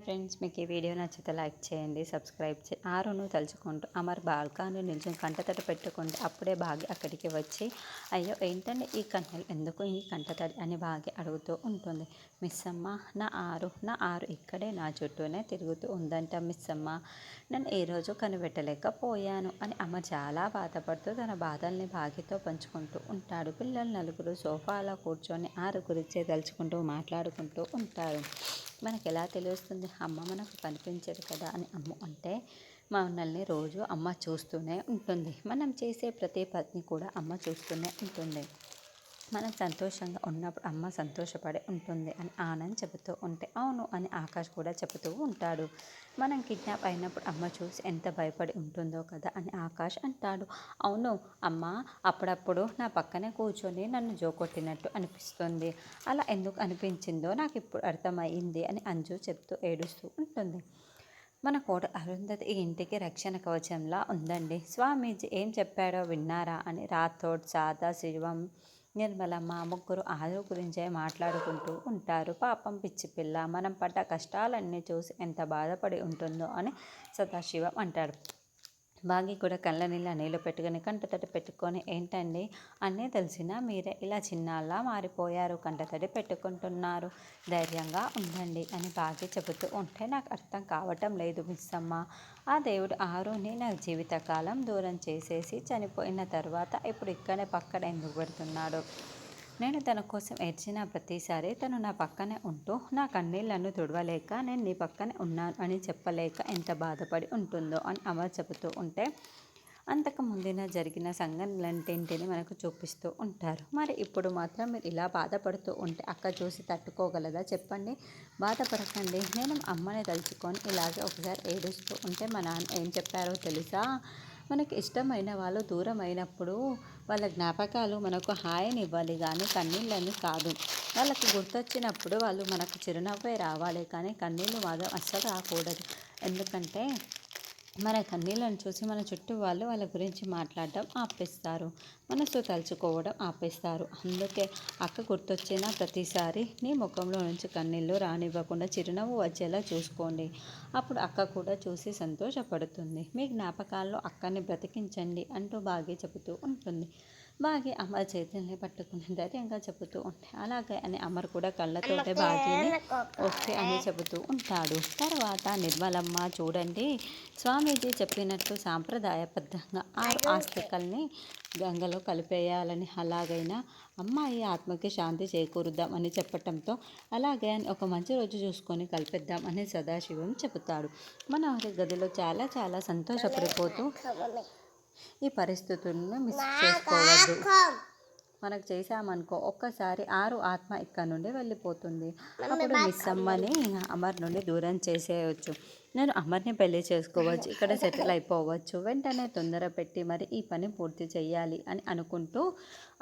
Friends మీకు ఈ video నచ్చితే లైక్ చేయండి సబ్స్క్రైబ్ చే ఆరును తలుచుకుంటూ అమర్ బాల్కాను నిల్చొని కంటతడి పెట్టుకుంటే అప్పుడే భాగ్య అక్కడికి వచ్చి అయ్యో ఏంటండి ఈ కన్నెలు ఎందుకు ఈ కంటతడి అని భాగ్య అడుగుతూ ఉంటుంది. మిస్ అమ్మ నా ఆరు నా ఆరు ఇక్కడే నా చుట్టూనే తిరుగుతూ ఉందంట మిస్ అమ్మ నన్ను రోజు కనిపెట్టలేకపోయాను అని అమ్మ చాలా బాధపడుతూ తన బాధల్ని బాగితో పంచుకుంటూ ఉంటాడు. పిల్లలు నలుగురు సోఫాలో కూర్చొని ఆరు గురించే తలుచుకుంటూ మాట్లాడుకుంటూ ఉంటారు. మనకు ఎలా తెలుస్తుంది? అమ్మ మనకు కనిపించదు కదా అని అమ్మ అంటే మనల్ని రోజు అమ్మ చూస్తూనే ఉంటుంది. మనం చేసే ప్రతి పని కూడా అమ్మ చూస్తూనే ఉంటుంది. మనం సంతోషంగా ఉన్నప్పుడు అమ్మ సంతోషపడి ఉంటుంది అని ఆనంద్ చెబుతూ ఉంటే అవును అని ఆకాష్ కూడా చెబుతూ ఉంటాడు. మనం కిడ్నాప్ అయినప్పుడు అమ్మ చూసి ఎంత భయపడి ఉంటుందో కదా అని ఆకాష్ అంటాడు. అవును అమ్మ అప్పుడప్పుడు నా పక్కనే కూర్చొని నన్ను జోకొట్టినట్టు అనిపిస్తుంది. అలా ఎందుకు అనిపించిందో నాకు ఇప్పుడు అర్థమైంది అని అంజు చెప్తూ ఏడుస్తూ ఉంటుంది. మన కోట అరుంధతి ఈ ఇంటికి రక్షణ కవచంలా ఉందండి. స్వామీజీ ఏం చెప్పాడో విన్నారా అని రాథోడ్ సాదా శివం నిర్మలమ్మ ముగ్గురు ఆరు గురించే మాట్లాడుకుంటూ ఉంటారు. పాపం పిచ్చి పిల్ల మనం పడ్డ కష్టాలన్నీ చూసి ఎంత బాధపడి ఉంటుందో అని సదాశివం అంటాడు. బాగి కూడా కళ్ళ నీళ్ళ నీళ్ళు పెట్టుకొని కంటతడి పెట్టుకొని ఏంటండి? అన్నీ తెలిసినా మీరే ఇలా చిన్నలా మారిపోయారు కంటతడి పెట్టుకుంటున్నారు. ధైర్యంగా ఉండండి అని బాగి చెబుతూ ఉంటే నాకు అర్థం కావటం లేదు మిస్సమ్మ. ఆ దేవుడు ఆరుని నా జీవితకాలం దూరం చేసేసి చనిపోయిన తర్వాత ఇప్పుడు ఇక్కడే పక్కన ఎందుకు పెడుతున్నాడు? నేను తన కోసం ఏడ్చిన ప్రతిసారి తను నా పక్కనే ఉంటూ నా కన్నీళ్ళను తుడవలేక నేను నీ పక్కనే ఉన్నాను అని చెప్పలేక ఎంత బాధపడి ఉంటుందో అని అమర్ చెబుతూ ఉంటే అంతకు ముందున జరిగిన సంఘటనలంటింటిని మనకు చూపిస్తూ ఉంటారు. మరి ఇప్పుడు మాత్రం మీరు ఇలా బాధపడుతూ ఉంటే అక్క చూసి తట్టుకోగలదా? చెప్పండి. బాధపడకండి. నేను అమ్మని తలుచుకొని ఇలాగే ఒకసారి ఏడుస్తూ ఉంటే మా నాన్న ఏం చెప్పారో తెలుసా? మనకి ఇష్టమైన వాళ్ళు దూరం అయినప్పుడు వాళ్ళ జ్ఞాపకాలు మనకు హాయిని ఇవ్వాలి కానీ కన్నీళ్ళని కాదు. వాళ్ళకి గుర్తొచ్చినప్పుడు వాళ్ళు మనకు చిరునవ్వే రావాలి కానీ కన్నీళ్ళు మాత్రం అస్సలు రాకూడదు. ఎందుకంటే మన కన్నీళ్ళను చూసి మన చుట్టూ వాళ్ళు వాళ్ళ గురించి మాట్లాడడం ఆపేస్తారు. మనసు తలుచుకోవడం ఆపేస్తారు. అందుకే అక్క గుర్తొచ్చిన ప్రతిసారి? నీ ముఖంలో నుంచి కన్నీళ్ళు రానివ్వకుండా చిరునవ్వు వచ్చేలా చూసుకోండి. అప్పుడు అక్క కూడా చూసి సంతోషపడుతుంది. మీ జ్ఞాపకాల్లో అక్కని బ్రతికించండి అంటూ బాగా చెబుతూ ఉంటుంది. బాగి అమర్ చేతుల్ని పట్టుకుని ధైర్యంగా చెబుతూ ఉంటే అలాగే అని అమర్ కూడా కళ్ళతోటే బాగిని ఓకే అని చెబుతూ ఉంటాడు. తర్వాత నిర్మలమ్మ చూడండి స్వామీజీ చెప్పినట్టు సాంప్రదాయబద్ధంగా ఆరు ఆస్తికల్ని గంగలో కలిపేయాలని అలాగైనా అమ్మాయి ఆత్మకి శాంతి చేకూరుద్దాం అని చెప్పటంతో అలాగే అని ఒక మంచి రోజు చూసుకొని కలిపేద్దాం అని సదాశివం చెబుతాడు. మన గదిలో చాలా చాలా సంతోషపడిపోతూ ఈ పరిస్థితులను మిస్ చేసుకోవద్దు. మనకు చేసామనుకో ఒక్కసారి ఆరు ఆత్మ ఇక్కడ నుండి వెళ్ళిపోతుంది. అప్పుడు మిస్ అమ్మని అమర్ నుండి దూరం చేసేయచ్చు. నేను అమర్ని పెళ్ళి చేసుకోవచ్చు ఇక్కడ సెటిల్ అయిపోవచ్చు. వెంటనే తొందర పెట్టి మరి ఈ పని పూర్తి చేయాలి అని అనుకుంటూ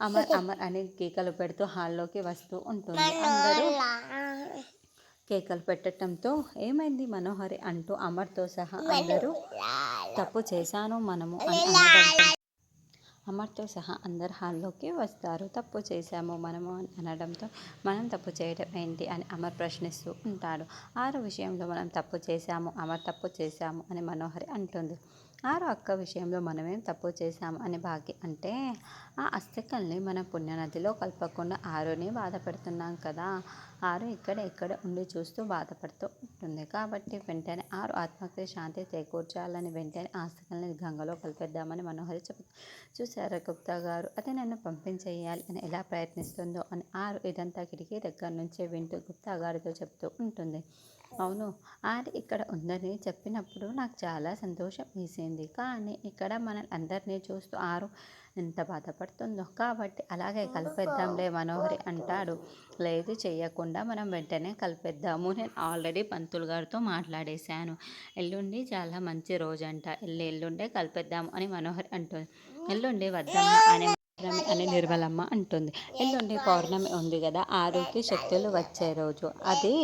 అమర్ అమర్ అని కేకలు పెడుతూ హాల్లోకి వస్తూ ఉంటుంది. అందరూ కేకలు పెట్టడంతో ఏమైంది మనోహరి అంటూ అమర్తో సహా అందరూ తప్పు చేశాను మనము అమర్తో సహా అందరు హాల్లోకి వస్తారు. తప్పు చేశాము మనము అని అనడంతో మనం తప్పు చేయడం ఏంటి అని అమర్ ప్రశ్నిస్తూ ఉంటాడు. ఆరు విషయంలో మనం తప్పు చేశాము అమర్ తప్పు చేశాము అని మనోహరి అంటుంది. ఆరు అక్క విషయంలో మనమేం తప్పు చేశాం అని భాగ్య అంటే ఆ అస్థికల్ని మన పుణ్యనదిలో కలపకుండా ఆరుని బాధపడుతున్నాం కదా. ఆరు ఇక్కడ ఇక్కడ ఉండి చూస్తూ బాధపడుతూ ఉంటుంది. కాబట్టి వెంటనే ఆరు ఆత్మకి శాంతి చేకూర్చాలని వెంటనే ఆస్తికల్ని గంగలో కలిపేద్దామని మనోహరి చెబుతూ చూసారా గుప్తా గారు. అది నన్ను పంపించేయాలి అని ఎలా ప్రయత్నిస్తుందో అని ఆరు ఇదంతా కిటికీ దగ్గర నుంచే వింటూ గుప్తా గారితో చెప్తూ ఉంటుంది. అవును. అది ఇక్కడ ఉందని చెప్పినప్పుడు నాకు చాలా సంతోషం వేసింది. కానీ ఇక్కడ మన అందరినీ చూస్తూ ఆరు ఎంత బాధపడుతుందో. కాబట్టి అలాగే కలిపేద్దాంలే మనోహరి అంటాడు. లేదు చేయకుండా మనం వెంటనే కలిపేద్దాము. నేను ఆల్రెడీ పంతులు గారితో మాట్లాడేశాను. ఎల్లుండి చాలా మంచి రోజు అంట ఎల్లు ఎల్లుండే కలిపేద్దాము అని మనోహరి అంటుంది. ఎల్లుండి వద్దమ్మ అనే పౌర్ణమి అని నిర్మలమ్మ అంటుంది. ఎల్లుండి పౌర్ణమి ఉంది కదా ఆరోగ్య శక్తులు వచ్చే రోజు. అది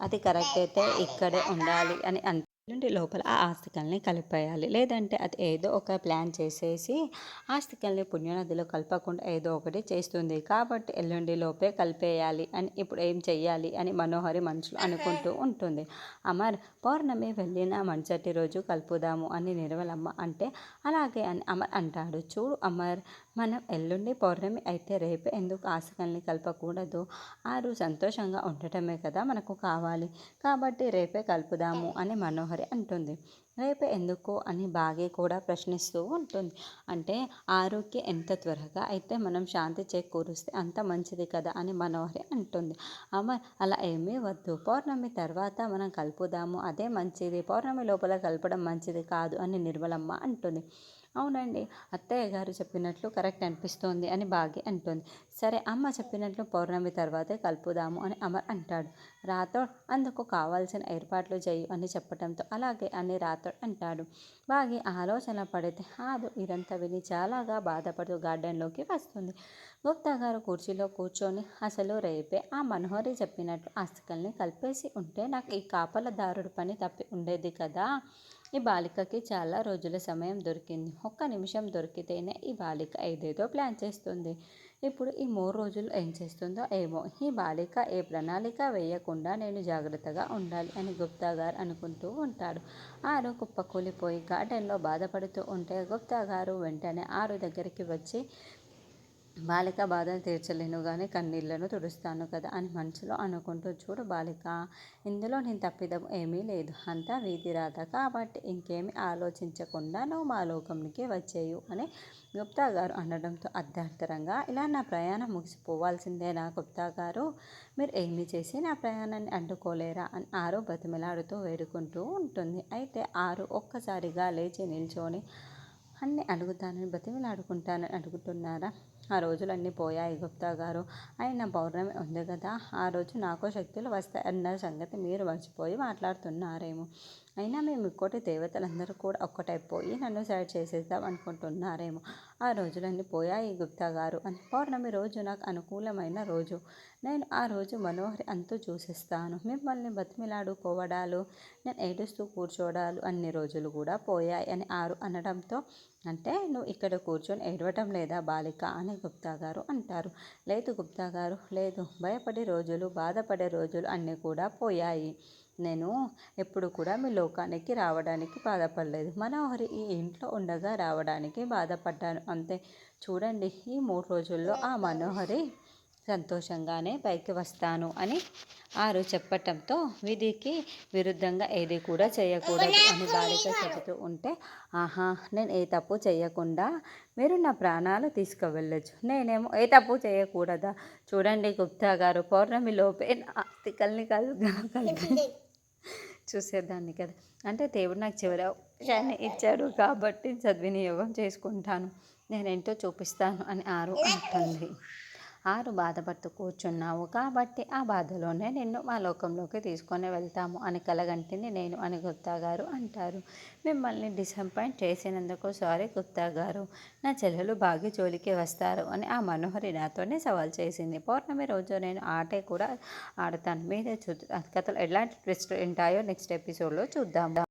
అది కరెక్ట్ అయితే ఇక్కడే ఉండాలి అని అంత ఎల్లుండి లోపల ఆ ఆస్తికల్ని కలిపేయాలి. లేదంటే అది ఏదో ఒక ప్లాన్ చేసేసి ఆస్తికల్ని పుణ్యనదిలో కలపకుండా ఏదో ఒకటి చేస్తుంది. కాబట్టి ఎల్లుండి లోపే కలిపేయాలి అని ఇప్పుడు ఏం చెయ్యాలి అని మనోహరి మనుషులు అనుకుంటూ ఉంటుంది. అమర్ పౌర్ణమి వెళ్ళిన మరుసటి రోజు కలుపుదాము అని నిర్మలమ్మ అంటే అలాగే అని అమర్ అంటాడు. చూడు అమర్ మనం ఎల్లుండి పౌర్ణమి అయితే రేపే ఎందుకు ఆస్తికల్ని కలపకూడదు? ఆరు సంతోషంగా ఉండటమే కదా మనకు కావాలి. కాబట్టి రేపే కలుపుదాము అని మనోహరి అంటుంది. రేపు ఎందుకు అని బాగి కూడా ప్రశ్నిస్తూ ఉంటుంది. అంటే ఆరోగ్యం ఎంత త్వరగా అయితే మనం శాంతి చేకూరుస్తే అంత మంచిది కదా అని మనోహరి అంటుంది. అమ్మ అలా ఏమీ వద్దు. పౌర్ణమి తర్వాత మనం కలుపుదాము. అదే మంచిది. పౌర్ణమి లోపల కలపడం మంచిది కాదు అని నిర్మలమ్మ అంటుంది. అవునండి. అత్తయ్య గారు చెప్పినట్లు కరెక్ట్ అనిపిస్తోంది అని భాగ్య అంటుంది. సరే అమ్మ చెప్పినట్లు పౌర్ణమి తర్వాతే కలుపుదాము అని అమర్ అంటాడు. రాథోడ్ అందుకు కావాల్సిన ఏర్పాట్లు చేయు అని చెప్పడంతో అలాగే అని రాథోడ్ అంటాడు. భాగ్య ఆలోచన పడితే ఆదు ఇదంతా విని చాలాగా బాధపడుతూ గార్డెన్లోకి వస్తుంది. గుప్తా గారు కుర్చీలో కూర్చొని అసలు రేపే ఆ మనోహరి చెప్పినట్లు ఆస్తికల్ని కలిపేసి ఉంటే నాకు ఈ కాపలదారుడు పని తప్పి ఉండేది కదా. ఈ బాలికకి చాలా రోజుల సమయం దొరికింది. ఒక్క నిమిషం దొరికితేనే ఈ బాలిక ఏదేదో ప్లాన్ చేస్తుంది. ఇప్పుడు ఈ మూడు రోజులు ఏం చేస్తుందో ఏమో. ఈ బాలిక ఏ ప్రణాళిక వేయకుండా నేను జాగ్రత్తగా ఉండాలి అని గుప్తా గారు అనుకుంటూ ఉంటాడు. ఆరు కుప్పకూలిపోయి గార్డెన్లో బాధపడుతూ ఉంటే గుప్తా గారు వెంటనే ఆరు దగ్గరికి వచ్చి బాలిక బాధను తీర్చలేను కానీ కన్నీళ్ళను తుడుస్తాను కదా అని మనసులో అనుకుంటూ చూడు బాలిక. ఇందులో నేను తప్పిదం ఏమీ లేదు. అంతా వీధి రాత కాబట్టి ఇంకేమి ఆలోచించకుండా నువ్వు మా లోకంకి వచ్చేయు అని గుప్తా గారు అనడంతో అర్థార్థరంగా ఇలా నా ప్రయాణం ముగిసిపోవాల్సిందే నా గుప్తా గారు. మీరు ఏమి చేసి నా ప్రయాణాన్ని అడ్డుకోలేరా అని ఆరు బతిమిలాడుతూ వేడుకుంటూ ఉంటుంది. అయితే ఆరు ఒక్కసారిగా లేచి నిల్చొని అన్నీ అడుగుతానని బతిమిలాడుకుంటానని అడుగుతున్నారా? ఆ రోజులన్నీ పోయాయి గుప్తా గారు. అయిన పౌర్ణమి ఉంది కదా ఆ రోజు నాకు శక్తులు వస్తాయన్న సంగతి మీరు మర్చిపోయి మాట్లాడుతున్నారేమో. అయినా మేము ఇంకోటి దేవతలందరూ కూడా ఒక్కటైపోయి నన్ను సైడ్ చేసేద్దాం అనుకుంటున్నారేమో. ఆ రోజులన్నీ పోయాయి గుప్తా గారు. అని పౌర్ణమి రోజు నాకు అనుకూలమైన రోజు. నేను ఆ రోజు మనోహరి అంతూ చూసిస్తాను. మిమ్మల్ని బతిమిలాడుకోవడాలు నేను ఏడుస్తూ కూర్చోడాలు అన్ని రోజులు కూడా పోయాయి అని ఆరు అనడంతో అంటే నువ్వు ఇక్కడ కూర్చొని ఏడవటం లేదా బాలిక అని గుప్తా గారు అంటారు. లేదు గుప్తా గారు లేదు. భయపడే రోజులు బాధపడే రోజులు అన్నీ కూడా పోయాయి. నేను ఎప్పుడు కూడా మీ లోకానికి రావడానికి బాధపడలేదు. మనోహరి ఈ ఇంట్లో ఉండగా రావడానికి బాధపడ్డాను. అంతే. చూడండి ఈ మూడు రోజుల్లో ఆ మనోహరి సంతోషంగానే పైకి వస్తాను అని ఆరు చెప్పటంతో విధికి విరుద్ధంగా ఏది కూడా చేయకూడదు అని బాలిక చెబుతూ ఉంటే ఆహా నేను ఏ తప్పు చేయకుండా మీరు నా ప్రాణాలు తీసుకువెళ్ళచ్చు. నేనేమో ఏ తప్పు చేయకూడదా? చూడండి గుప్తా గారు పౌర్ణమి లోపే ఆస్తికల్ని కలు కలిపి చూసేదాన్ని కదా. అంటే దేవుడు నాకు చివరి అవకాశాన్ని ఇచ్చాడు కాబట్టి సద్వినియోగం చేసుకుంటాను. నేనేంటో చూపిస్తాను అని ఆరు అంటుంది. ఆరు బాధపడుతూ కూర్చున్నావు కాబట్టి ఆ బాధలోనే నిన్ను మా లోకంలోకి తీసుకొని వెళ్తాము అని కలగంటిని నేను అని గుప్తా గారు అంటారు. మిమ్మల్ని డిసప్పాయింట్ చేసినందుకు సారీ గుప్తా గారు. నా చెల్లెలు బాగా జోలికి వస్తారు అని ఆ మనోహరి నాతోనే సవాల్ చేసింది. పౌర్ణమి రోజు నేను ఆటే కూడా ఆడతాను. మీరే చూ కథలు ఎలాంటి ట్విస్ట్ ఉంటాయో నెక్స్ట్ ఎపిసోడ్లో చూద్దాం.